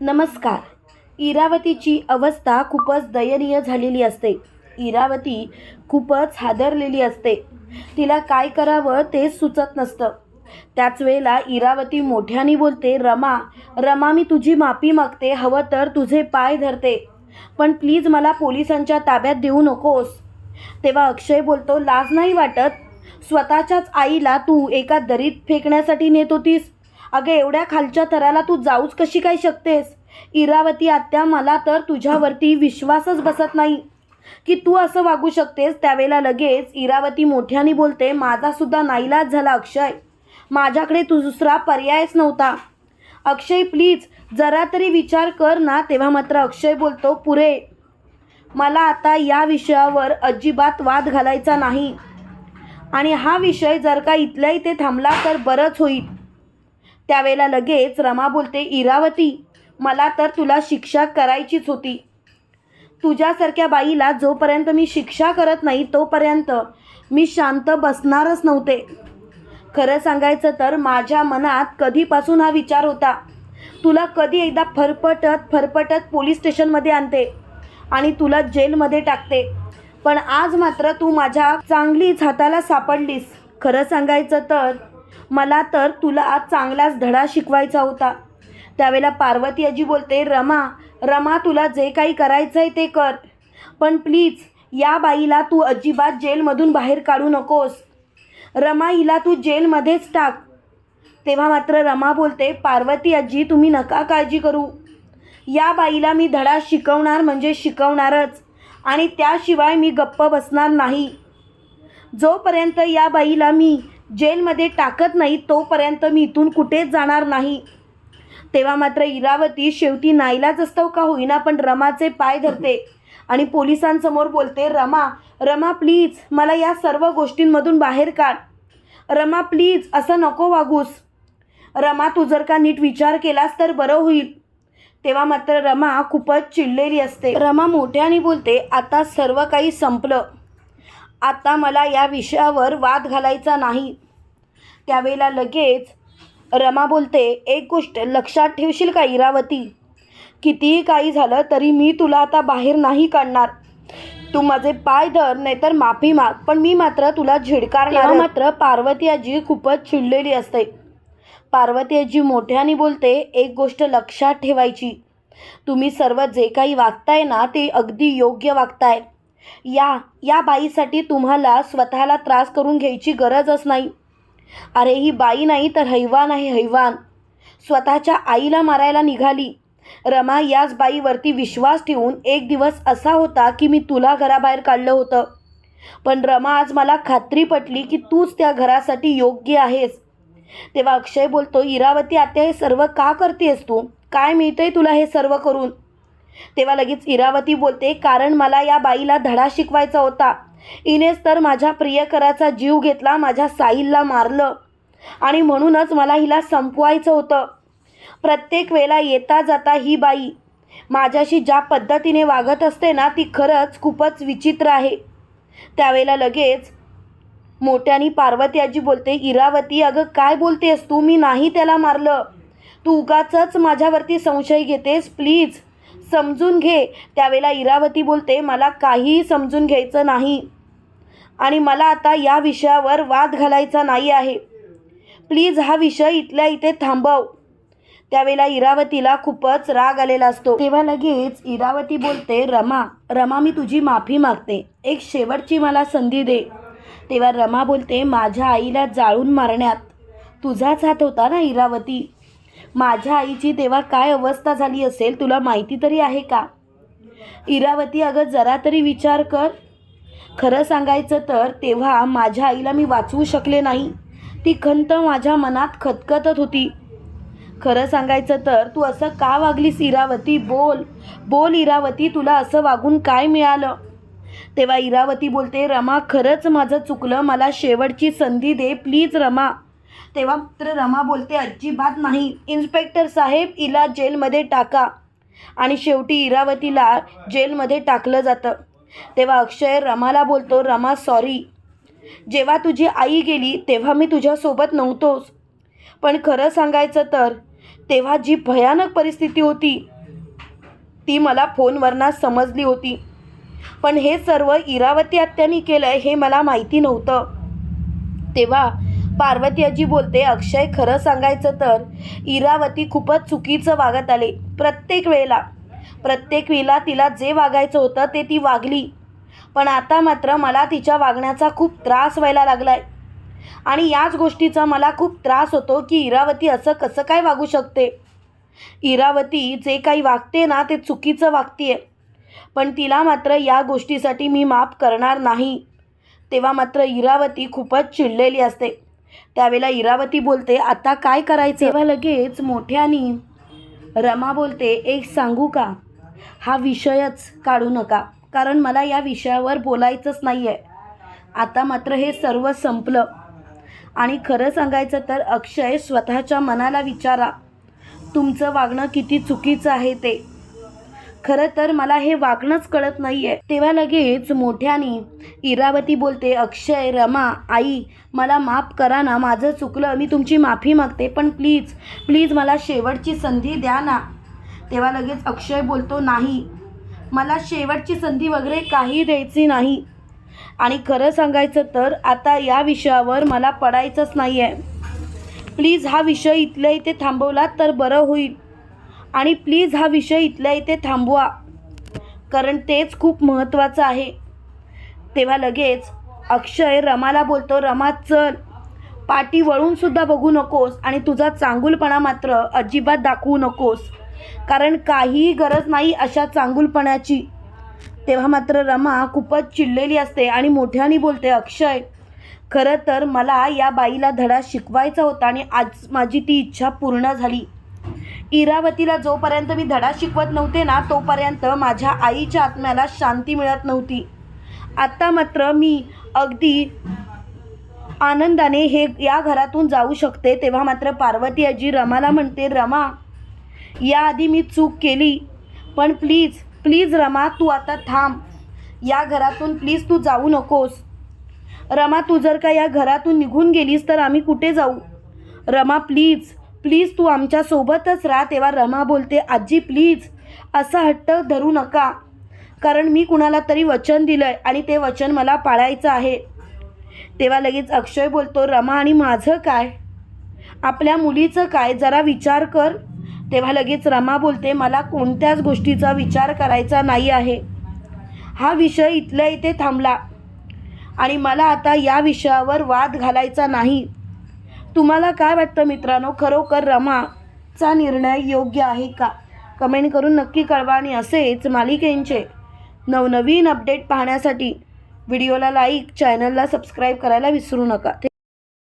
नमस्कार. इरावतीची अवस्था खूपच दयनीय झालेली असते. इरावती खूपच हादरलेली असते. तिला काय करावं तेच सुचत नसतं. त्याच वेळेला इरावती मोठ्याने बोलते रमा रमा मी तुझी माफी मागते हवं तर तुझे पाय धरते. पण प्लीज मला पोलिसांच्या ताब्यात देऊ नकोस. तेव्हा अक्षय बोलतो लाज नाही वाटत? स्वतःच्याच आईला तू एका दरीत फेकण्यासाठी नेत होतीस? अगं एवढ्या खालच्या थराला तू जाऊच कशी काय शकतेस? इरावती आत्या मला तर तुझ्यावरती विश्वासच बसत नाही. की तू असं वागू शकतेस त्यावेळेला लगेच इरावती मोठ्याने बोलते माझासुद्धा नाईलाज झाला अक्षय. माझ्याकडे तू दुसरा पर्यायच नव्हता. अक्षय प्लीज जरा तरी विचार कर ना. तेव्हा मात्र अक्षय बोलतो पुरे मला आता या विषयावर अजिबात वाद घालायचा नाही. आणि हा विषय जर का इथल्या इथे थांबला तर बरंच होईल. त्यावेळेला लगेच रमा बोलते इरावती मला तर तुला शिक्षा करायचीच होती. तुझ्यासारख्या बाईला जोपर्यंत मी शिक्षा करत नाही तोपर्यंत मी शांत बसणारच नव्हते. खरं सांगायचं तर माझ्या मनात कधीपासून हा विचार होता. तुला कधी एकदा फरफटत फरफटत पोलीस स्टेशनमध्ये आणते आणि तुला जेलमध्ये टाकते. पण आज मात्र तू माझ्या चांगलीच हाताला सापडलीस. खरं सांगायचं तर मला तर तुला आज चांगलाच धडा शिकवायचा होता. त्यावेळेला पार्वती आजी बोलते रमा रमा तुला जे काही करायचं आहे ते कर. पण प्लीज या बाईला तू अजिबात जेलमधून बाहेर काढू नकोस. रमा हिला तू जेलमध्येच टाक. तेव्हा मात्र रमा बोलते पार्वती आजी तुम्ही नका काळजी करू. या बाईला मी धडा शिकवणार म्हणजे शिकवणारच आणि त्याशिवाय मी गप्प बसणार नाही. जोपर्यंत या बाईला मी जेलमध्ये टाकत नाही तोपर्यंत मी इथून कुठेच जाणार नाही. तेव्हा मात्र इरावती शेवटी नाईलाच असतो का होईना पण रमाचे पाय धरते. आणि पोलिसांसमोर बोलते रमा रमा प्लीज मला या सर्व गोष्टींमधून बाहेर काढ. रमा प्लीज असं नको वागूस. रमा तू जर का नीट विचार केलास तर बरं होईल. तेव्हा मात्र रमा खूपच चिडलेली असते. रमा मोठ्याने बोलते आता सर्व काही संपलं. आता मला या विषयावर वाद घालायचा नाही. त्यावेळेला लगेच रमा बोलते एक गोष्ट लक्षात ठेवशील का इरावती? कितीही काही झालं तरी मी तुला आता बाहेर नाही काढणार. तू माझे पाय धर नाहीतर माफी माग पण मी मात्र तुला झिडकारणार. मात्र पार्वती आजी खूपच चिडलेली असते. पार्वती आजी मोठ्याने बोलते एक गोष्ट लक्षात ठेवायची. तुम्ही सर्व जे काही वागताय ना ते अगदी योग्य वागताय. या या बाईसाठी तुम्हाला स्वतःला त्रास करून घ्यायची गरजच नाही. अरे ही बाई नाही तर हैवान आहे हैवान. स्वतःच्या आईला मारायला निघाली. रमा याच बाईवरती विश्वास ठेवून एक दिवस असा होता की मी तुला घराबाहेर काढलं होतं. पण रमा आज मला खात्री पटली की तूच त्या घरासाठी योग्य आहेस. तेव्हा अक्षय बोलतो इरावती आता हे सर्व का करतेस तू? काय मिळतंय तुला हे सर्व करून? तेव्हा लगेच इरावती बोलते कारण मला या बाईला धडा शिकवायचा होता. इनेच तर माझ्या प्रियकराचा जीव घेतला माझ्या साईलला मारलं. आणि म्हणूनच मला हिला संपवायचं होतं. प्रत्येक वेळेला येता जाता ही बाई माझ्याशी ज्या पद्धतीने वागत असते ना ती खरंच खूपच विचित्र आहे. त्यावेळेला लगेच मोठ्यानी पार्वती आजी बोलते इरावती अगं काय बोलतेस तू? मी नाही त्याला मारलं. तू उगाचच माझ्यावरती संशय घेतेस प्लीज. समजून घे. त्यावेळेला इरावती बोलते मला काहीही समजून घ्यायचं नाही आणि मला आता या विषयावर वाद घालायचा नाही आहे. प्लीज हा विषय इथल्या इथे थांबव. त्यावेळेला इरावतीला खूपच राग आलेला असतो. तेव्हा लगेच इरावती बोलते रमा रमा मी तुझी माफी मागते. एक शेवटची मला संधी दे. तेव्हा रमा बोलते माझ्या आईला जाळून मारण्यात. तुझाच हात होता ना इरावती? माझ्या आईची तेव्हा काय अवस्था झाली असेल तुला माहिती तरी आहे का? इरावती अगं जरा तरी विचार कर. खरं सांगायचं तर तेव्हा माझ्या आईला मी वाचवू शकले नाही. ती खंत माझ्या मनात खतखतत होती. खरं सांगायचं तर तू असं का वागलीस इरावती? बोल. बोल इरावती तुला असं वागून काय मिळालं? तेव्हा इरावती बोलते रमा खरंच माझं चुकलं. मला शेवटची संधी दे. प्लीज रमा. तेव्हा तर रमा बोलते अजिबात नाही. इन्स्पेक्टर साहेब हिला जेलमध्ये टाका. आणि शेवटी इरावतीला जेलमध्ये टाकलं जातं. तेव्हा अक्षय रमाला बोलतो रमा सॉरी जेव्हा तुझी आई गेली तेव्हा मी तुझ्यासोबत नव्हतोच. पण खरं सांगायचं तर तेव्हा जी भयानक परिस्थिती होती ती मला फोनवरनं समजली होती. पण हे सर्व इरावती आत्यानी केलं हे मला माहिती नव्हतं. तेव्हा पार्वती आजी बोलते अक्षय खरं सांगायचं तर इरावती खूपच चुकीचं वागत आले. प्रत्येक वेळेला प्रत्येक वेळेला तिला जे वागायचं होतं ते ती वागली. पण आता मात्र मला तिच्या वागण्याचा खूप त्रास व्हायला लागलाय. आणि याच गोष्टीचा मला खूप त्रास होतो की इरावती असं कसं काय वागू शकते? इरावती जे काही वागते ना ते चुकीचं वागतीये. पण तिला मात्र या गोष्टीसाठी मी माफ करणार नाही. तेव्हा मात्र इरावती खूपच चिडलेली असते. त्यावेळेला इरावती बोलते आता काय करायचं? तेव्हा लगेच मोठ्यानी रमा बोलते एक सांगू का? हा विषयच काढू नका कारण मला या विषयावर बोलायचंच नाही आहे आता मात्र हे सर्व संपलं. आणि खरं सांगायचं तर अक्षय स्वतःच्या मनाला विचारा तुमचं वागणं किती चुकीचं आहे ते. खरं तर मला हे वागणंच कळत नाही आहे तेव्हा लगेच मोठ्याने इरावती बोलते अक्षय रमा आई मला माफ करा ना माझं चुकलं मी तुमची माफी मागते पण प्लीज प्लीज मला शेवटची संधी द्या ना. तेव्हा लगेच अक्षय बोलतो नाही मला शेवटची संधी वगैरे काही द्यायची नाही. आणि खरं सांगायचं तर आता या विषयावर मला पडायचंच नाही आहे प्लीज हा विषय इथल्या इथे थांबवला तर बरं होईल. आणि प्लीज हा विषय इथल्या इथे थांबवा. कारण तेच खूप महत्त्वाचं आहे. तेव्हा लगेच अक्षय रमाला बोलतो रमा चल. पाठी वळूनसुद्धा बघू नकोस आणि तुझा चांगुलपणा मात्र अजिबात दाखवू नकोस. कारण काहीही गरज नाही अशा चांगुलपणाची. तेव्हा मात्र रमा खूपच चिडलेली असते आणि मोठ्याने बोलते अक्षय खरं तर मला या बाईला धडा शिकवायचा होता आणि आज माझी ती इच्छा पूर्ण झाली. इरावतीला जोपर्यंत मी धडा शिकवत नव्हते ना तोपर्यंत माझ्या आईच्या आत्म्याला शांती मिळत नव्हती. आत्ता मात्र मी अगदी आनंदाने हे या घरातून जाऊ शकते तेव्हा मात्र पार्वती आजी रमाला म्हणते रमा याआधी मी चूक केली पण प्लीज प्लीज रमा तू आता थांब. या घरातून प्लीज तू जाऊ नकोस. रमा तू जर का या घरातून निघून गेलीस तर आम्ही कुठे जाऊ? रमा प्लीज प्लीज तू आमच्यासोबतच राहा तेव्हा रमा बोलते आजी प्लीज. असा हट्ट धरू नका. कारण मी कुणाला तरी वचन दिलं आहे आणि ते वचन मला पाळायचं आहे. तेव्हा लगेच अक्षय बोलतो रमा आणि माझं काय? आपल्या मुलीचं काय? जरा विचार कर. तेव्हा लगेच रमा बोलते मला कोणत्याच गोष्टीचा विचार करायचा नाही आहे. हा विषय इथल्या इथे थांबला आणि मला आता या विषयावर वाद घालायचा नाही. तुम्हाला काय वाटतं मित्रांनो? खरोखर रमाचा निर्णय योग्य आहे का? कमेंट करून नक्की कळवा आणि असेच मालिकेंचे नवनवीन अपडेट पाहण्यासाठी व्हिडिओला लाईक चॅनलला सबस्क्राईब करायला विसरू नका.